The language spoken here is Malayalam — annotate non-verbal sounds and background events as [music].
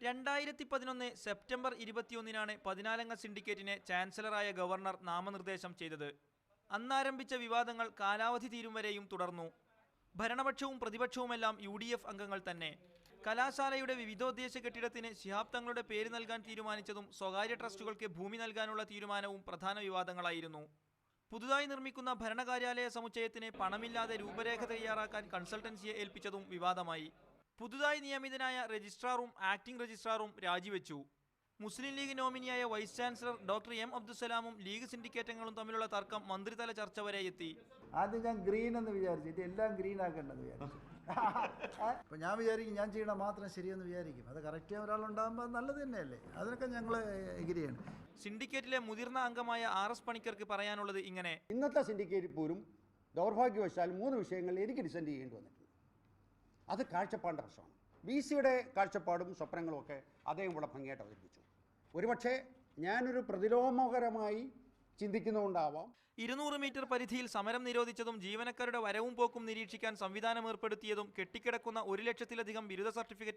രണ്ടായിരത്തി പതിനൊന്ന് സെപ്റ്റംബർ ഇരുപത്തിയൊന്നിനാണ് പതിനാലംഗ സിൻഡിക്കേറ്റിനെ ചാൻസലറായ ഗവർണർ നാമനിർദ്ദേശം ചെയ്തത്. അന്നാരംഭിച്ച വിവാദങ്ങൾ കാലാവധി തീരും വരെയും തുടർന്നു. ഭരണപക്ഷവും പ്രതിപക്ഷവുമെല്ലാം യു ഡി എഫ് അംഗങ്ങൾ തന്നെ. കലാശാലയുടെ വിവിധോദ്ദേശ കെട്ടിടത്തിന് ശിഹാബ് തങ്ങളുടെ പേര് നൽകാൻ തീരുമാനിച്ചതും സ്വകാര്യ ട്രസ്റ്റുകൾക്ക് ഭൂമി നൽകാനുള്ള തീരുമാനവും പ്രധാന വിവാദങ്ങളായിരുന്നു. പുതുതായി നിർമ്മിക്കുന്ന ഭരണകാര്യാലയ സമുച്ചയത്തിന് പണമില്ലാതെ രൂപരേഖ തയ്യാറാക്കാൻ കൺസൾട്ടൻസിയെ ഏൽപ്പിച്ചതും വിവാദമായി. പുതുതായി നിയമിതനായ രജിസ്ട്രാറും ആക്ടിംഗ് രജിസ്ട്രാറും രാജിവെച്ചു. മുസ്ലിം ലീഗ് നോമിനിയായ വൈസ് ചാൻസലർ ഡോക്ടർ എം അബ്ദുസലാമും ലീഗ് സിൻഡിക്കേറ്റങ്ങളും തമ്മിലുള്ള തർക്കം മന്ത്രിതല ചർച്ച വരെ എത്തി. ആദ്യം ഞാൻ ഗ്രീൻ എന്ന് വിചാരിച്ചിട്ട് എല്ലാം ഗ്രീൻ ആക്കേണ്ടത് വിചാരിച്ചു. [laughs] അപ്പം ഞാൻ വിചാരിക്കും ഞാൻ ചെയ്യണ മാത്രം ശരിയെന്ന് വിചാരിക്കും. അത് കറക്റ്റ് ചെയ്യാൻ ഒരാളുണ്ടാകുമ്പോൾ നല്ലത് തന്നെയല്ലേ? അതിനൊക്കെ ഞങ്ങൾ എഗ്രിയാണ് സിൻഡിക്കേറ്റിലെ മുതിർന്ന അംഗമായ ആർ എസ് പണിക്കർക്ക് പറയാനുള്ളത് ഇങ്ങനെ. ഇന്നത്തെ സിൻഡിക്കേറ്റ് പോലും ദൗർഭാഗ്യവശാൽ മൂന്ന് വിഷയങ്ങളിൽ എനിക്ക് ഡിസെൻഡ് ചെയ്യേണ്ടി വന്നിട്ടുണ്ട്. അത് കാഴ്ചപ്പാടിന്റെ പ്രശ്നമാണ്. ബി സിയുടെ കാഴ്ചപ്പാടും സ്വപ്നങ്ങളും ഒക്കെ അദ്ദേഹം ഇവിടെ ഭംഗിയായിട്ട് അവതരിപ്പിച്ചു. ഒരുപക്ഷെ ഞാനൊരു പ്രതിലോമകരമായി ചിന്തിക്കുന്നതുകൊണ്ടാവാം. ഇരുന്നൂറ് മീറ്റർ പരിധിയിൽ സമരം നിരോധിച്ചതും ജീവനക്കാരുടെ വരവും പോക്കും നിരീക്ഷിക്കാൻ സംവിധാനം ഏർപ്പെടുത്തിയതും കെട്ടിക്കിടക്കുന്ന ഒരു ലക്ഷത്തിലധികം ബിരുദ സർട്ടിഫിക്കറ്റ്